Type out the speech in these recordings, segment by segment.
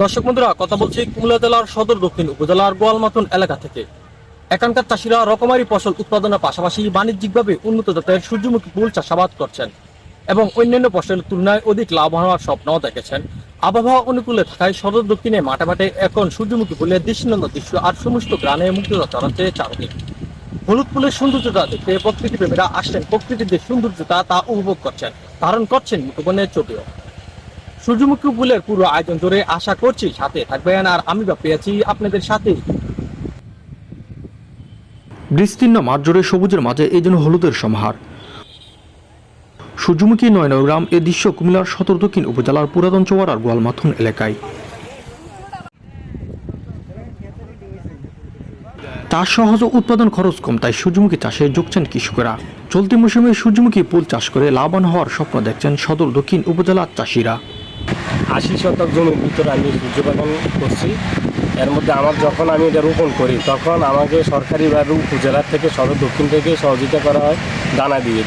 দর্শক বন্ধুরা, কথা বলছি কুমিল্লা জেলার সদর দক্ষিণ উপজেলার গোয়ালমাতন এলাকা থেকে। এখানকার চাষিরা রকমারি ফসল উৎপাদনের পাশাপাশি বাণিজ্যিকভাবে উন্নত জাতের সূর্যমুখী ফুল চাষাবাদ করছেন এবং অন্যান্য ফসলের তুলনায় অধিক লাভ হওয়ার স্বপ্ন দেখেছেন। আবহাওয়া অনুকূলে থাকায় সদর দক্ষিণে মাঠে মাঠে এখন সূর্যমুখী ফুলের দৃষ্টিনন্দন দৃশ্য আর সমস্ত গ্রামে মুগ্ধতা চড়াচ্ছে চারদিক। হলুদ ফুলের সৌন্দর্যতা দেখতে প্রকৃতি প্রেমীরা আসছেন প্রকৃতির যে সৌন্দর্যতা তা উপভোগ করছেন। ধারণ করছেন মুঠোবনের ছবিও সূর্যমুখী ফুলের পুরো আয়োজন জুড়ে আশা করছি সাথে থাকবেন আর আমি বা পেয়েছি আপনাদের সাথে। বিস্তীর্ণ মাঠ জুড়ে সবুজের মাঝে এই জন্য হলুদের সমাহার। সূর্যমুখী নয়নগ্রাম এ দৃশ্য কুমিল্লার সদর দক্ষিণ উপজেলার পুরাতন চৌয়ারার গোয়ালমাথন এলাকায়। চাষ সহজ উৎপাদন খরচ কম, তাই সূর্যমুখী চাষে যুগছেন কৃষকেরা। চলতি মৌসুমে সূর্যমুখী ফুল চাষ করে লাভবান হওয়ার স্বপ্ন দেখছেন সদর দক্ষিণ উপজেলার চাষিরা। আশি শতক জমির ভিতরে আমি সূর্য করছি। এর মধ্যে আমার যখন আমি এটা রোপণ করি, তখন আমাকে সরকারিভাবে উপজেলা থেকে সদর দক্ষিণ থেকে সহযোগিতা করা হয়, দানা দিয়ে।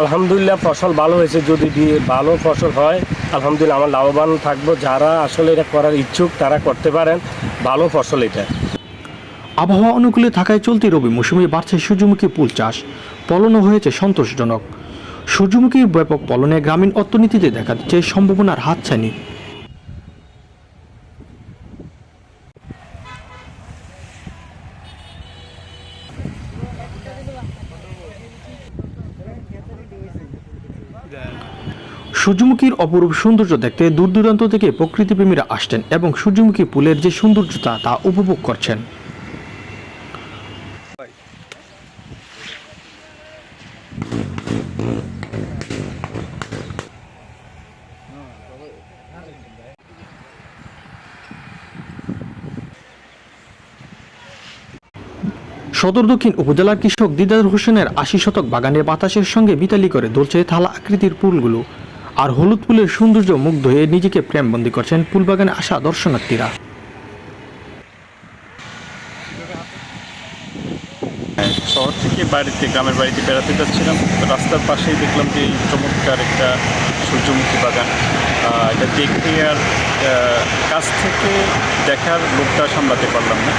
আলহামদুলিল্লাহ ফসল ভালো হয়েছে। যদি দিয়ে ভালো ফসল হয়, আলহামদুলিল্লাহ আমার লাভবান থাকব। যারা আসলে এটা করার ইচ্ছুক, তারা করতে পারেন। ভালো ফসল এটা। আবহাওয়া অনুকূলে থাকায় চলতি রবি মৌসুমে বাড়ছে সূর্যমুখী ফুল চাষ। ফলনও হয়েছে সন্তোষজনক। সূর্যমুখীর ব্যাপক ফলনে গ্রামীণ অর্থনীতিতে দেখা দিচ্ছে সম্ভাবনার হাতছানি। সূর্যমুখীর অপরূপ সৌন্দর্য দেখতে দূর দূরান্ত থেকে প্রকৃতিপ্রেমীরা আসছেন এবং সূর্যমুখী ফুলের যে সৌন্দর্যতা তা উপভোগ করছেন। সদর দক্ষিণ উপজেলার কৃষক দিদার হোসেনের আশি শতক বাগানের বাতাসের সঙ্গে বিতালি করে দলছে থালা আকৃতির পুলগুলো। আর হলুদ ফুলের সৌন্দর্য মুগ্ধ হয়ে নিজেকে প্রেমবন্দি করছেন ফুলবাগানে আসা দর্শনার্থীরা। শহর থেকে বাড়িতে, গ্রামের বাড়িতে বেড়াতে যাচ্ছিলাম। রাস্তার পাশেই দেখলাম যে এই চমৎকার একটা সূর্যমুখী বাগান। এটা দেখে আর কাছ থেকে দেখার লোকটা সামলাতে পারলাম না।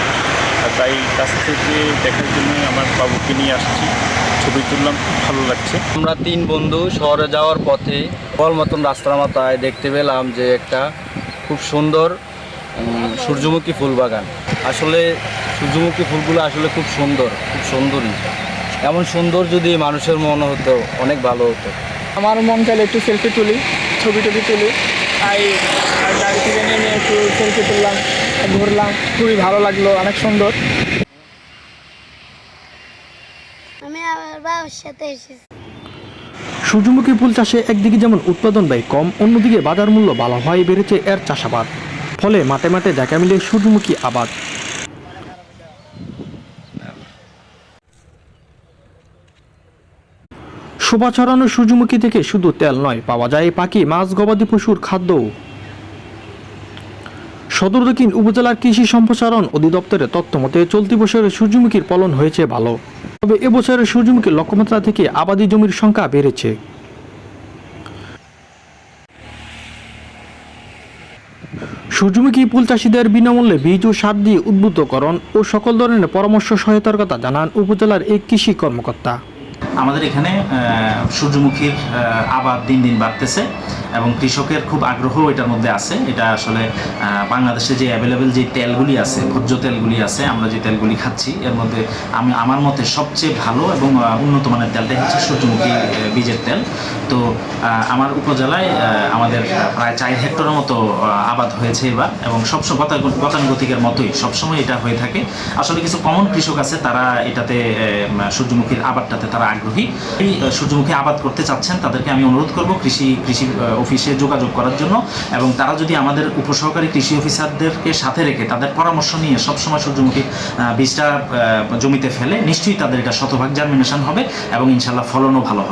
তাই কাছ থেকে দেখার জন্য আমার বাবুকে নিয়ে আসছি। ছবি তুললাম, খুব ভালো লাগছে। আমরা তিন বন্ধু শহরে যাওয়ার পথে বল মতন রাস্তার মাথায় দেখতে পেলাম যে একটা খুব সুন্দর সূর্যমুখী ফুল বাগান আসলে সূর্যমুখী ফুলগুলো আসলে খুব সুন্দর খুব সুন্দরী। এমন সুন্দর যদি মানুষের মনে হতো অনেক ভালো হতো। আমার মন চাইলে একটু সেলফি তুলি ছবি টবি তুলি। তাই গাড়ি থেকে নেমে একটু সেলফি তুললাম ঘুরলাম খুবই ভালো লাগল অনেক সুন্দর। আমি আমার বাবার সাথে এসেছি। সূর্যমুখী ফুল চাষে একদিকে যেমন উৎপাদন ব্যয় কম অন্যদিকে বাজার মূল্য ভালো হয় বেড়েছে এর চাষাবাদ। ফলে মাঠে মাঠে দেখা মিলে সূর্যমুখী আবাদ। শোভা ছড়ানো সূর্যমুখী থেকে শুধু তেল নয়, পাওয়া যায় পাখি, মাছ, গবাদি পশুর খাদ্যও। সদর দক্ষিণ উপজেলার কৃষি সম্প্রসারণ অধিদপ্তরের তথ্য মতে, চলতি বছরে সূর্যমুখীর ফলন হয়েছে ভালো। তবে এবছরের সূর্যমুখীর লক্ষ্যমাত্রা থেকে আবাদি জমির সংখ্যা বেড়েছে। সূর্যমুখী ফুল চাষিদের বিনামূল্যে বীজ ও সার দিয়ে উদ্বুদ্ধকরণ ও সকল ধরনের পরামর্শ সহায়তার কথা জানান উপজেলার এক কৃষি কর্মকর্তা। আমাদের এখানে সূর্যমুখীর আবাদ দিন দিন বাড়তেছে। এবং কৃষকের খুব আগ্রহ এটার মধ্যে আছে। এটা আসলে বাংলাদেশে যে অ্যাভেলেবেল যে তেলগুলি আছে, ভোজ্য তেলগুলি আছে, আমরা যে তেলগুলি খাচ্ছি, এর মধ্যে আমি, আমার মতে সবচেয়ে ভালো এবং উন্নত মানের তেলটাই হচ্ছে সূর্যমুখী বীজের তেল। তো আমার উপজেলায় আমাদের প্রায় চার হেক্টরের মতো আবাদ হয়েছে এবার এবং সবসময় গতানুগ- গতানুগতিকের মতোই, সবসময় এটা হয়ে থাকে। আসলে কিছু কমন কৃষক আছে, তারা এটাতে সূর্যমুখীর আবাদটাতে তারা আগ্রহী। সূর্যমুখী আবাদ করতে চাচ্ছেন, তাদেরকে আমি অনুরোধ করব, কৃষি কৃষি অফিসে যোগাযোগ করার জন্য এবং তারা যদি আমাদের উপসহকারী কৃষি অফিসারদেরকে সাথে রেখে তাদের পরামর্শ নিয়ে সবসময় সূর্যমুখী বীজটা জমিতে ফেলে, নিশ্চয়ই তাদের এটা শতভাগ জার্মিনেশন হবে এবং ইনশাল্লাহ ফলনও ভালো হবে।